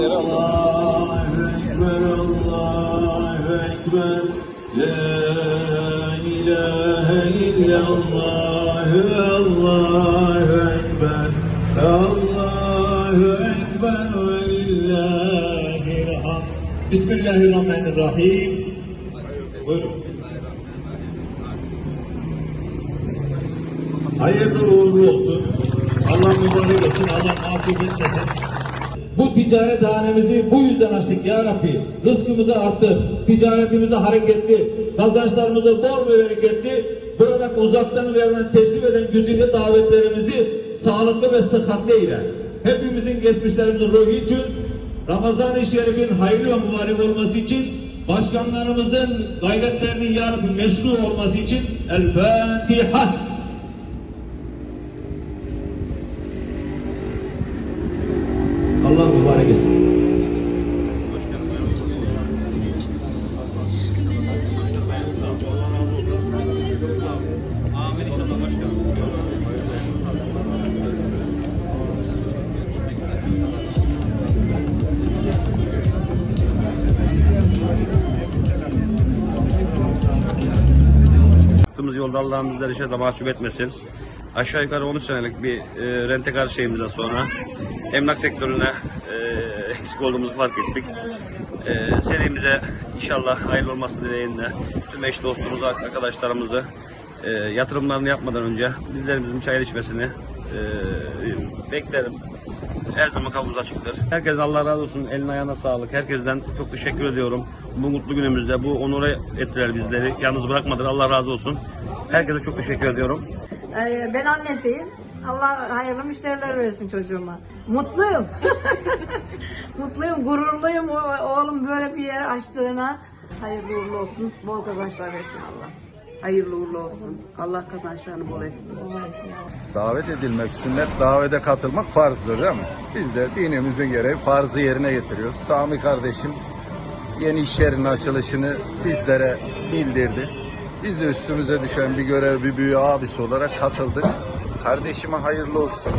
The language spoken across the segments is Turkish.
Ekber, Allahu Ekber, Allahu Ekber. La ilahe illallah, Allahu Ekber. Allahu Ekber ve lillahil hamd. Bismillahirrahmanirrahim. Buyurun. Hayırlı uğurlu olsun. Allah mübarek olsun. Allah mahcup etmesin. Bu ticaret hanemizi bu yüzden açtık ya Rabbi. Rızkımızı arttır, ticaretimizi hareketli, kazançlarımızı bol ve bereketli, burada uzaktan verilen teşrif eden güzide davetlerimizi sağlıklı ve sıhhatli eyle. Hepimizin geçmişlerimizin ruhu için, Ramazan-ı Şerif'in hayırlı ve mübarek olması için, başkanlarımızın gayretlerinin ya Rabbi meşru olması için El Fatiha. Allah mübarek etsin. Yaptığımız yolda Allah'ın bizleri inşallah mahcup etmesin. Aşağı yukarı 13 senelik bir e, rentekar şeyimizden sonra emlak sektörüne e, eksik olduğumuzu fark ettik. E, serimize inşallah hayırlı olması dileğiyle tüm eş dostumuzu, arkadaşlarımızı e, yatırımlarını yapmadan önce bizlerimizin çay içmesini e, beklerim. Her zaman kapımız açıktır. Herkes Allah razı olsun. Eline ayağına sağlık. Herkesten çok teşekkür ediyorum. Bu mutlu günümüzde bu onura ettiler bizleri. Yalnız bırakmadılar. Allah razı olsun. Herkese çok teşekkür ediyorum. Ee, ben annesiyim. Allah hayırlı müşteriler versin çocuğuma. Mutluyum. Mutluyum, gururluyum o- oğlum böyle bir yer açtığına. Hayırlı uğurlu olsun, bol kazançlar versin Allah. Hayırlı uğurlu olsun. Allah kazançlarını bol etsin. Davet edilmek sünnet, davete katılmak farzdır değil mi? Biz de dinimizin gereği farzı yerine getiriyoruz. Sami kardeşim yeni iş yerinin açılışını bizlere bildirdi. Biz de üstümüze düşen bir görev, bir büyü abisi olarak katıldık. Kardeşime hayırlı olsun.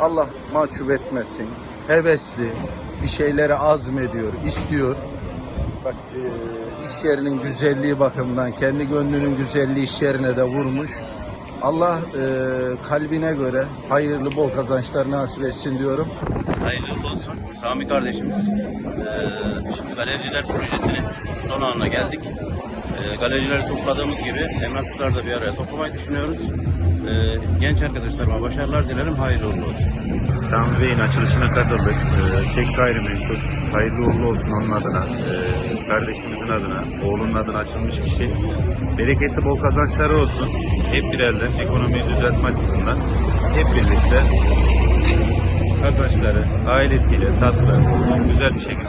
Allah mahcup etmesin. Hevesli, bir şeylere azmediyor, istiyor. Bak e, iş yerinin güzelliği bakımından kendi gönlünün güzelliği iş yerine de vurmuş. Allah e, kalbine göre hayırlı bol kazançlar nasip etsin diyorum. Hayırlı olsun. Sami kardeşimiz. Ee, şimdi galericiler projesinin son anına geldik. Ee, galericileri topladığımız gibi emlakçıları da bir araya toplamayı düşünüyoruz. Ee, genç arkadaşlarıma başarılar dilerim. Hayırlı uğurlu olsun. Sami Bey'in açılışına katıldık. Ee, Sek gayrimenkul. Hayırlı uğurlu olsun onun adına. Kardeşimizin adına, oğlunun adına açılmış bir şey. Bereketli bol kazançları olsun. Hep bir elden ekonomiyi düzeltme açısından hep birlikte kazançları ailesiyle tatlı, güzel bir şekilde